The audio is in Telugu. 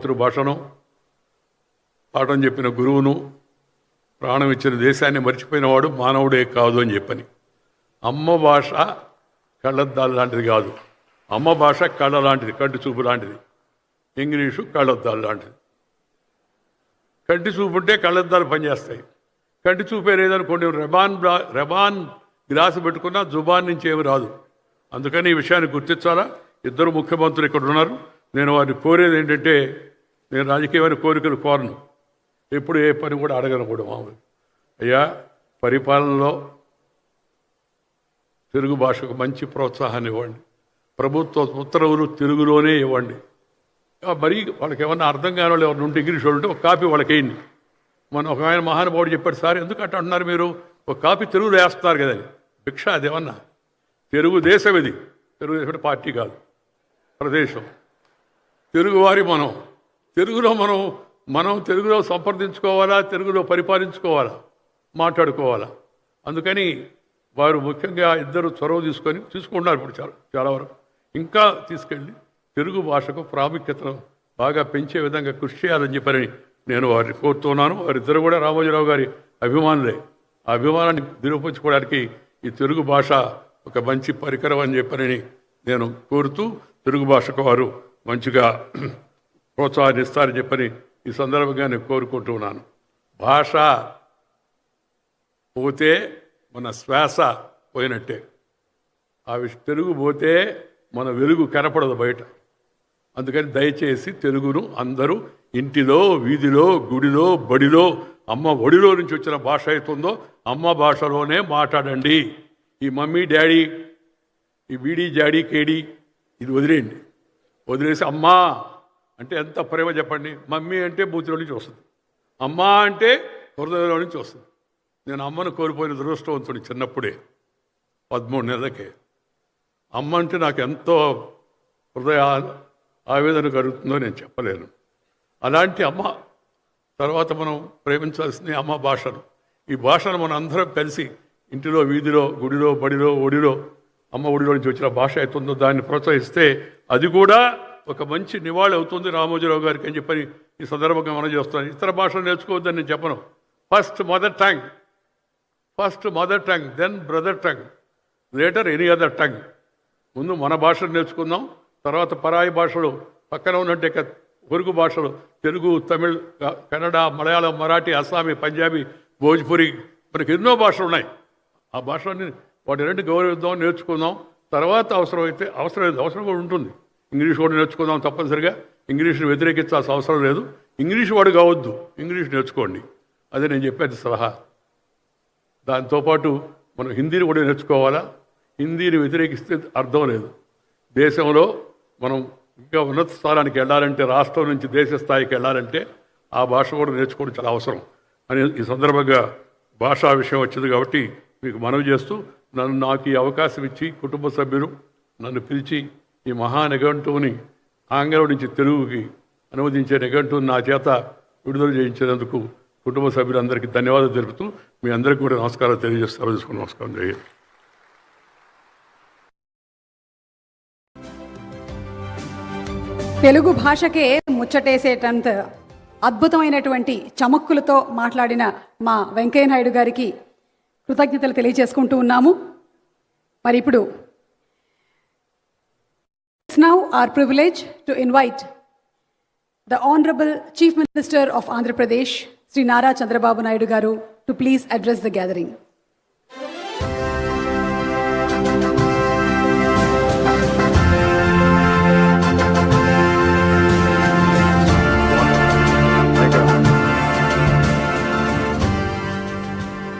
మాతృభాషను పాఠం చెప్పిన గురువును ప్రాణం ఇచ్చిన దేశాన్ని మర్చిపోయినవాడు మానవుడే కాదు అని చెప్పని. అమ్మ భాష కళ్ళద్దాలు లాంటిది కాదు. అమ్మ భాష కళ్ళ లాంటిది కంటి చూపు లాంటిది. ఇంగ్లీషు కళ్ళద్దాలు లాంటిది. కంటి చూపు ఉంటే కళ్ళద్దాలు పనిచేస్తాయి. కంటి చూపే లేదనుకోండి రెబాన్ బ్లా- రెబాన్ గ్లాస్ పెట్టుకున్నా జుబాన్ నుంచి ఏమి రాదు. అందుకని ఈ విషయాన్ని గుర్తించాలా? ఇద్దరు ముఖ్యమంత్రులు ఇక్కడ ఉన్నారు. నేను వారిని కోరేది ఏంటంటే నేను రాజకీయమైన కోరికలు కోరను. ఎప్పుడు ఏ పని కూడా అడగను కూడా మామూలు. అయ్యా పరిపాలనలో తెలుగు భాషకు మంచి ప్రోత్సాహాన్ని ఇవ్వండి. ప్రభుత్వ ఉత్తర్వులు తెలుగులోనే ఇవ్వండి. మరి వాళ్ళకి ఏమన్నా అర్థం కాని వాళ్ళు ఎవరిని ఉంటే ఇంగ్లీష్ వాళ్ళు ఉంటే ఒక కాపీ వాళ్ళకి వేయండి మన ఒక ఆయన మహానుభావుడు చెప్పాడు సార్ ఎందుకు అట్ట అంటున్నారు మీరు? ఒక కాపీ తెలుగులో వేస్తున్నారు కదా భిక్ష అదేమన్నా తెలుగుదేశం ఇది. తెలుగుదేశం పార్టీ కాదు. ప్రదేశం. తెలుగువారి మనం. తెలుగులో మనం మనం తెలుగులో సంప్రదించుకోవాలా తెలుగులో పరిపాలించుకోవాలా మాట్లాడుకోవాలా? అందుకని వారు ముఖ్యంగా ఇద్దరు చొరవ తీసుకొని తీసుకుంటున్నారు ఇప్పుడు చాలా చాలా వరకు. ఇంకా తీసుకెళ్ళి తెలుగు భాషకు ప్రాముఖ్యతను బాగా పెంచే విధంగా కృషి చేయాలని చెప్పని నేను వారిని కోరుతున్నాను. వారిద్దరు కూడా రామోజీరావు గారి అభిమానులే. ఆ అభిమానాన్ని నిరూపించుకోవడానికి ఈ తెలుగు భాష ఒక మంచి పరికరం అని చెప్పని నేను కోరుతూ తెలుగు భాషకు వారు మంచిగా ప్రోత్సాహాన్నిస్తారని చెప్పని ఈ సందర్భంగా నేను కోరుకుంటున్నాను భాష పోతే మన శ్వాస పోయినట్టే. ఆ తెలుగు పోతే మన వెలుగు కనపడదు బయట. అందుకని దయచేసి తెలుగును అందరూ ఇంటిలో వీధిలో గుడిలో బడిలో అమ్మ ఒడిలో నుంచి వచ్చిన భాష అవుతుందో అమ్మ భాషలోనే మాట్లాడండి. ఈ మమ్మీ డాడీ ఈ బీడీ జాడీ కేడీ ఇది వదిలేయండి. వదిలేసి అమ్మా అంటే ఎంత ప్రేమ చెప్పండి? మమ్మీ అంటే బూతిలో నుంచి వస్తుంది. అమ్మ అంటే హృదయంలో నుంచి వస్తుంది. నేను అమ్మను కోల్పోయిన దురదృష్టవంతుడు చిన్నప్పుడే పదమూడు నెలలకే. అమ్మ అంటే నాకు ఎంతో హృదయ ఆవేదన కలుగుతుందో నేను చెప్పలేను. అలాంటి అమ్మ తర్వాత మనం ప్రేమించాల్సింది అమ్మ భాషను. ఈ భాషను మనం అందరం కలిసి ఇంటిలో వీధిలో గుడిలో బడిలో ఒడిలో అమ్మ ఒడిలో నుంచి వచ్చిన భాష అవుతుందో దాన్ని ప్రోత్సహిస్తే అది కూడా ఒక మంచి నివాళి అవుతుంది రామోజీరావు గారికి అని చెప్పని ఈ సందర్భంగా మనం చేస్తాను ఇతర భాషలు నేర్చుకోవద్దని నేను చెప్పను. First mother tongue first mother tongue then brother tongue later any other tongue ముందు మన భాషను నేర్చుకుందాం. తర్వాత పరాయి భాషలు పక్కన ఉన్నట్టే ఉరుగు పొరుగు భాషలు తెలుగు తమిళ్ కన్నడ మలయాళం మరాఠీ అస్సామీ పంజాబీ భోజ్పురి మనకి ఎన్నో భాషలు ఉన్నాయి. ఆ భాషలన్నీ వాటి రెండు గౌరవిద్దాం నేర్చుకుందాం. తర్వాత అవసరమైతే అవసరం అవసరం కూడా ఉంటుంది. ఇంగ్లీష్ కూడా నేర్చుకుందాం తప్పనిసరిగా. ఇంగ్లీష్ని వ్యతిరేకించాల్సిన అవసరం లేదు. ఇంగ్లీష్ వాడు కావద్దు. ఇంగ్లీష్ నేర్చుకోండి. అదే నేను చెప్పేది సలహా. దాంతోపాటు మనం హిందీని కూడా నేర్చుకోవాలా? హిందీని వ్యతిరేకిస్తే అర్థం లేదు. దేశంలో మనం ఇంకా ఉన్నత స్థానానికి వెళ్ళాలంటే రాష్ట్రం నుంచి దేశ స్థాయికి వెళ్ళాలంటే ఆ భాష కూడా నేర్చుకోవడం చాలా అవసరం. అని ఈ సందర్భంగా భాషా విషయం వచ్చింది కాబట్టి మీకు మనవి చేస్తూ నన్ను నాకు ఈ అవకాశం ఇచ్చి కుటుంబ సభ్యులు నన్ను పిలిచి ఈ మహా నిఘంటువుని ఆంగ్లం నుంచి తెలుగుకి అనువదించే నిఘంటువుని నా చేత విడుదల చేయించినందుకు కుటుంబ సభ్యులందరికీ ధన్యవాదాలు తెలుపుతూ మీ అందరికీ కూడా నమస్కారాలు తెలియజేస్తారు తీసుకుని నమస్కారం. చేయాలి తెలుగు భాషకే ముచ్చటేసేటంత అద్భుతమైనటువంటి చమక్కులతో మాట్లాడిన మా వెంకయ్య నాయుడు గారికి కృతజ్ఞతలు తెలియజేసుకుంటూ ఉన్నాము. మరి ఇప్పుడు It's now our privilege to invite the Honorable Chief Minister of Andhra Pradesh, Sri Nara Chandrababu Naidu Garu, to please address the gathering.